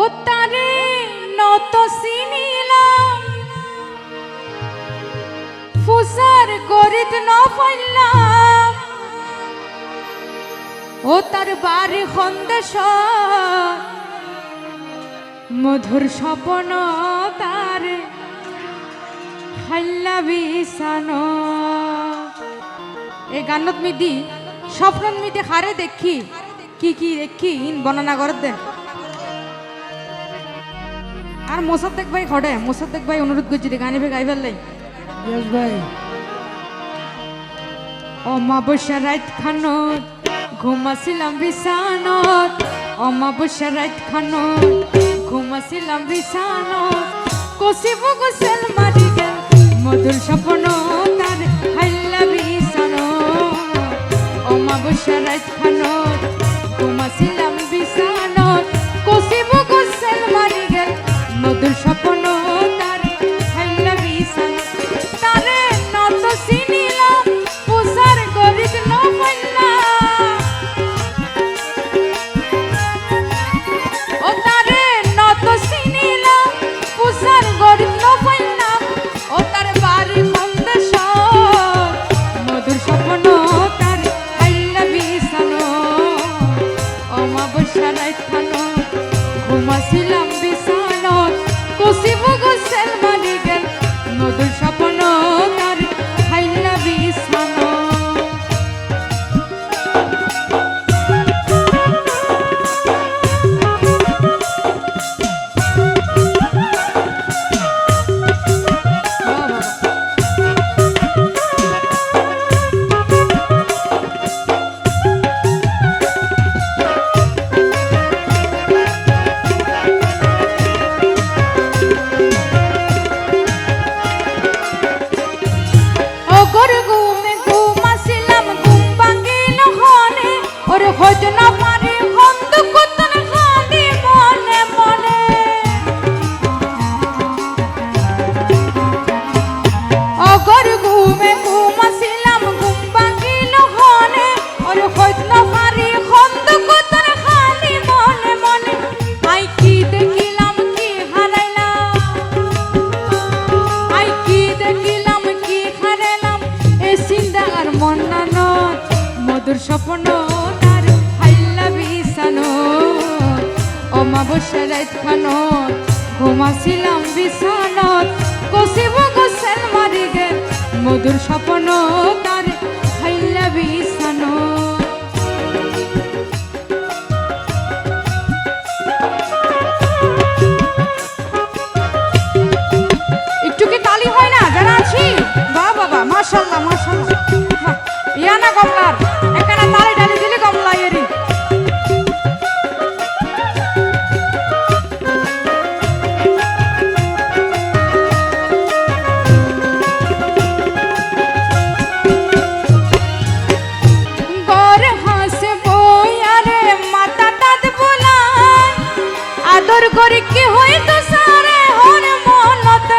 ও তারে নত চিনিলাম ফুসার গরিত ন পাইলাম। ও তার বাড়ি সন্দেশ মধুর স্বপন তার হাল্লা বিছান এই গানত মিদি, স্বপ্নত মিদি হারে দেখি, কি কি দেখি ইন বর্ণনা করে দেন আর মোসাদ্দেক ভাই খড়ে মোসাদ্দেক ভাই অনুরোধ করছি রে গানি ভাই গাই ইয়েস ভাই। অমাবস্যা রাত খানত ঘুমাছিলাম বিছানত। অমাবস্যা রাত খানত ঘুমাছিলাম বিছানত। কষিব গোসেল মারি গেল মধুর স্বপ্ন তার হাল্লা বিছানত। অমাবস্যা রাত খানত ঘুমাছিলাম অমাবস্যা রাত খানত ঘুমাছিলাম বিছানত। কষিব গোসেল মারি গে মধুর স্বপ্ন করে, কি হইতো সারে হর মনত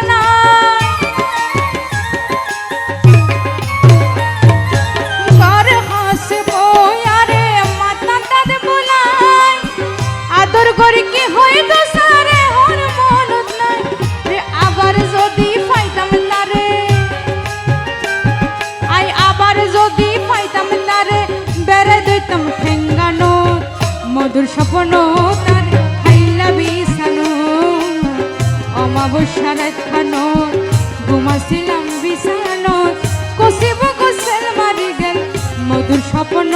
দাদ বুলায় আদর করে, কি হইতো সারে হর মনত রে আবার যদি পাইতাম তারে আই আবার যদি পাইতাম তারে, বেড়ে দিতাম ঠেঙ্গানো মধুর স্বপ্ন বিছানো কষিব গোসেল মারি গেল মধুর স্বপ্ন।